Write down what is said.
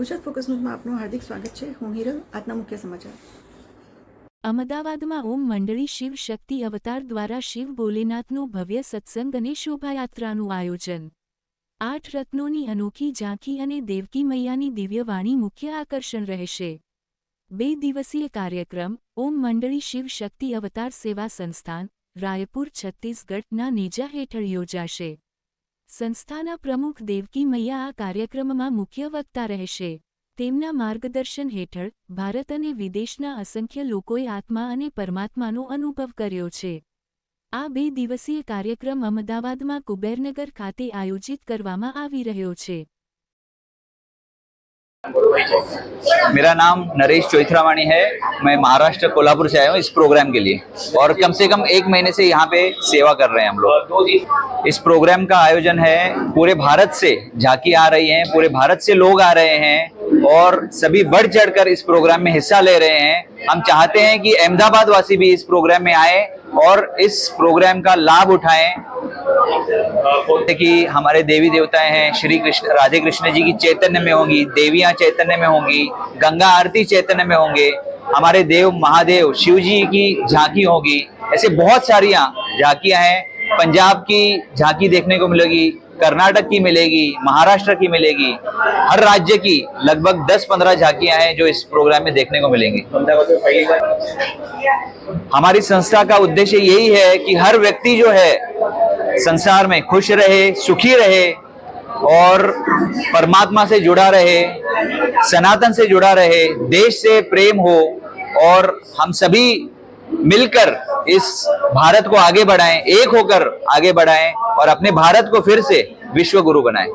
Gujarat focus ન્યૂઝમાં આપનું હાર્દિક સ્વાગત છે. હું હિરલ, આજના મુખ્ય સમાચાર. અમદાવાદમાં ઓમ મંડળી શિવ શક્તિ અવતાર દ્વારા શિવ ભોલેનાથનું ભવ્ય સત્સંગ અને શોભાયાત્રાનું આયોજન. આઠ રત્નોની અનોખી ઝાંખી અને દેવકી મૈયાની દિવ્યવાણી મુખ્ય આકર્ષણ રહેશે. બે દિવસીય કાર્યક્રમ, ઓમ મંડળી શિવ શક્તિ અવતાર સેવા સંસ્થાન, રાયપુર, છત્તીસગઢના નેજા હેઠળ યોજાશે. સંસ્થાના પ્રમુખ દેવકી મૈયા આ કાર્યક્રમમાં મુખ્ય વક્તા રહેશે. તેમના માર્ગદર્શન હેઠળ ભારત અને વિદેશના અસંખ્ય લોકોએ આત્મા અને પરમાત્માનો અનુભવ કર્યો છે. આ બે દિવસીય કાર્યક્રમ અમદાવાદમાં કુબેરનગર ખાતે આયોજિત કરવામાં આવી રહ્યો છે. मेरा नाम नरेश चोइथरावाणी है। मैं महाराष्ट्र कोल्हापुर से आया हूँ इस प्रोग्राम के लिए। और कम से कम एक महीने से यहाँ पे सेवा कर रहे हैं हम लोग। इस प्रोग्राम का आयोजन है पूरे भारत से झांकी आ रही है, पूरे भारत से लोग आ रहे हैं और सभी बढ़ चढ़कर इस प्रोग्राम में हिस्सा ले रहे हैं। हम चाहते हैं कि अहमदाबाद वासी भी इस प्रोग्राम में आए और इस प्रोग्राम का लाभ उठाएँ जैसे कि हमारे देवी देवताएँ हैं, श्री कृष्ण, राधे कृष्ण जी की चैतन्य में होंगी, देवियाँ चैतन्य में होंगी, गंगा आरती चैतन्य में होंगे, हमारे देव महादेव शिव जी की झांकी होगी, ऐसे बहुत सारी झांकियाँ हैं। पंजाब की झांकी देखने को मिलेगी, कर्नाटक की मिलेगी, महाराष्ट्र की मिलेगी, हर राज्य की लगभग 10-15 झांकियाँ हैं जो इस प्रोग्राम में देखने को मिलेंगी। हमारी संस्था का उद्देश्य यही है कि हर व्यक्ति जो है संसार में खुश रहे, सुखी रहे और परमात्मा से जुड़ा रहे, सनातन से जुड़ा रहे, देश से प्रेम हो और हम सभी मिलकर इस भारत को आगे बढ़ाएँ, एक होकर आगे बढ़ाएँ और अपने भारत को फिर से विश्व गुरु बनाएँ।